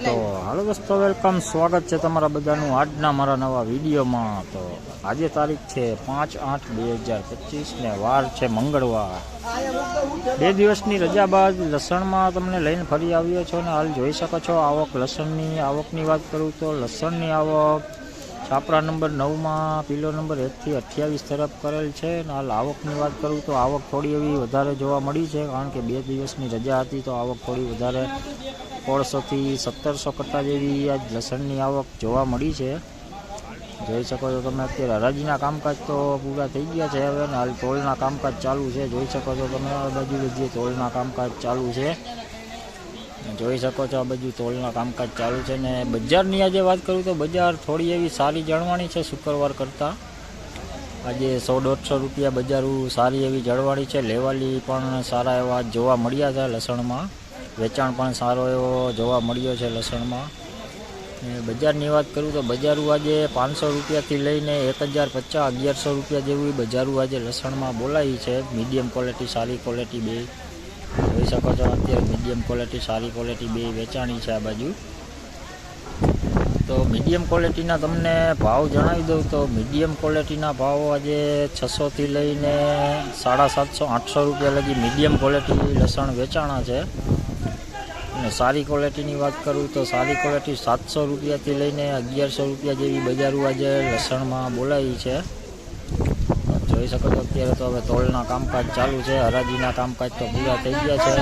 તો હાલો દોસ્તો, વેલકમ. સ્વાગત છે તમારા બધાનું આજના મારા નવા વિડીયોમાં. તો આજે તારીખ છે પાંચ આઠ બે હજાર પચીસ ને વાર છે મંગળવાર. બે દિવસની રજા બાદ લસણમાં તમને લઈને ફરી આવ્યો છો ને હાલ જોઈ શકો છો આવક લસણની, આવકની વાત કરું તો લસણની આવક છાપરા નંબર નવમાં, પીલો નંબર એકથી અઠ્યાવીસ તરફ કરેલ છે અને હાલ આવકની વાત કરું તો આવક થોડી એવી વધારે જોવા મળી છે, કારણ કે બે દિવસની રજા હતી તો આવક થોડી વધારે સોળસોથી સત્તરસો કરતાં જેવી આ લસણની આવક જોવા મળી છે. જોઈ શકો છો તમે અત્યારે હરાજીના કામકાજ તો પૂરા થઈ ગયા છે હવે ને હાલ ટોલના કામકાજ ચાલુ છે. જોઈ શકો છો તમે આ બાજુ બધી ટોલના કામકાજ ચાલુ છે. જોઈ શકો છો આ બાજુ ટોલના કામકાજ ચાલુ છે ને બજારની આજે વાત કરું તો બજાર થોડી એવી સારી જળવાણી છે શુક્રવાર કરતાં. આજે સો દોઢસો રૂપિયા બજારું સારી એવી જળવાણી છે. લેવાલી પણ સારા એવા જોવા મળ્યા હતા લસણમાં. વેચાણ પણ સારો એવો જોવા મળ્યો છે લસણમાં. બજારની વાત કરું તો બજારું આજે પાંચસો રૂપિયાથી લઈને એક હજાર પચાસ અગિયારસો રૂપિયા જેવી બજારું આજે લસણમાં બોલાવી છે. મીડિયમ ક્વોલિટી, સારી ક્વોલિટી બે. જોઈ શકો છો અત્યારે મીડિયમ ક્વોલિટી, સારી ક્વોલિટી બે વેચાણી છે આ બાજુ. તો મીડિયમ ક્વોલિટીના તમને ભાવ જણાવી દઉં તો મીડિયમ ક્વોલિટીના ભાવ આજે છસોથી લઈને સાડા સાતસો, આઠસો રૂપિયા લગી મીડિયમ ક્વોલિટી લસણ વેચાણા છે. અને સારી ક્વોલિટીની વાત કરું તો સારી ક્વોલિટી સાતસો રૂપિયાથી લઈને અગિયારસો રૂપિયા જેવી બજારું આજે લસણમાં બોલાવી છે. જોઈ શકો છો અત્યારે તો હવે તોલના કામકાજ ચાલુ છે, હરાજીના કામકાજ તો પૂરા થઈ ગયા છે.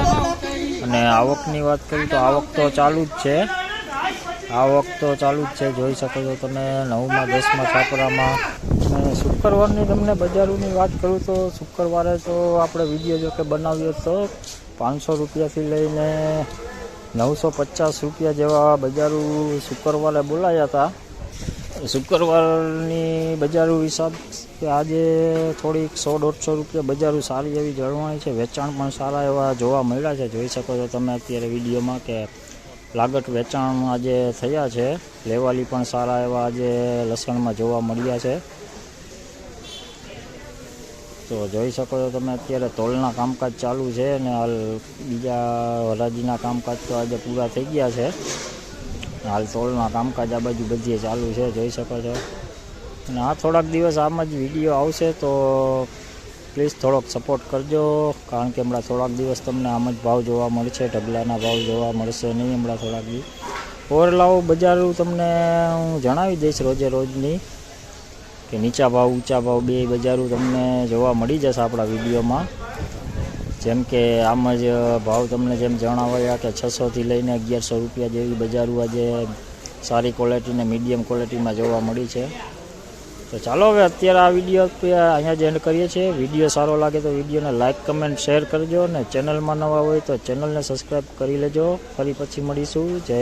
અને આવકની વાત કરું તો આવક તો ચાલુ જ છે. આવક તો ચાલુ જ છે, જોઈ શકો છો તમે નવમાં, દસમાં, છાપરામાં. અને શુક્રવારની તમને બજારોની વાત કરું તો શુક્રવારે તો આપણે વીડિયો જો કે બનાવ્યો તો પાંચસો રૂપિયાથી લઈને નવસો પચાસ રૂપિયા જેવા બજારો શુક્રવારે બોલાયા હતા. શુક્રવારની બજારો હિસાબ કે આજે થોડીક સો દોઢસો રૂપિયા બજારો સારી એવી જળવાણી છે. વેચાણ પણ સારા એવા જોવા મળ્યા છે. જોઈ શકો છો તમે અત્યારે વિડીયોમાં કે લાગટ વેચાણ આજે થયા છે. લેવાલી પણ સારા એવા આજે લસણમાં જોવા મળ્યા છે. તો જોઈ શકો છો તમે અત્યારે તોલના કામકાજ ચાલુ છે અને હાલ બીજા હરાજીના કામકાજ તો આજે પૂરા થઈ ગયા છે. હાલ તોલના કામકાજ આ બાજુ બધીએ ચાલુ છે, જોઈ શકો છો. અને આ થોડાક દિવસ આમ જ વીડિયો આવશે તો પ્લીઝ થોડોક સપોર્ટ કરજો, કારણ કે હમણાં થોડાક દિવસ તમને આમ જ ભાવ જોવા મળશે, ઢગલાના ભાવ જોવા મળશે નહીં હમણાં થોડાક દિવસ ઓરલાઓ બજારું તમને હું જણાવી દઈશ રોજે રોજની. કે નીચા ભાવ, ઊંચા ભાવ બે બજારો તમને જોવા મળી જશે આપણા વિડીયોમાં. જેમ કે આમ જ ભાવ તમને જેમ જણાવ્યા કે છસોથી લઈને અગિયારસો રૂપિયા જેવી બજારો આજે સારી ક્વોલિટી ને મીડિયમ ક્વોલિટીમાં જોવા મળી છે. તો ચાલો હવે અત્યારે આ વીડિયો અહીંયા જ એન્ડ કરીએ છીએ. વીડિયો સારો લાગે તો વિડીયોને લાઇક કમેન્ટ શેર કરજો ને ચેનલમાં નવા હોય તો ચેનલને સબસ્ક્રાઈબ કરી લેજો. ફરી પછી મળીશું. જય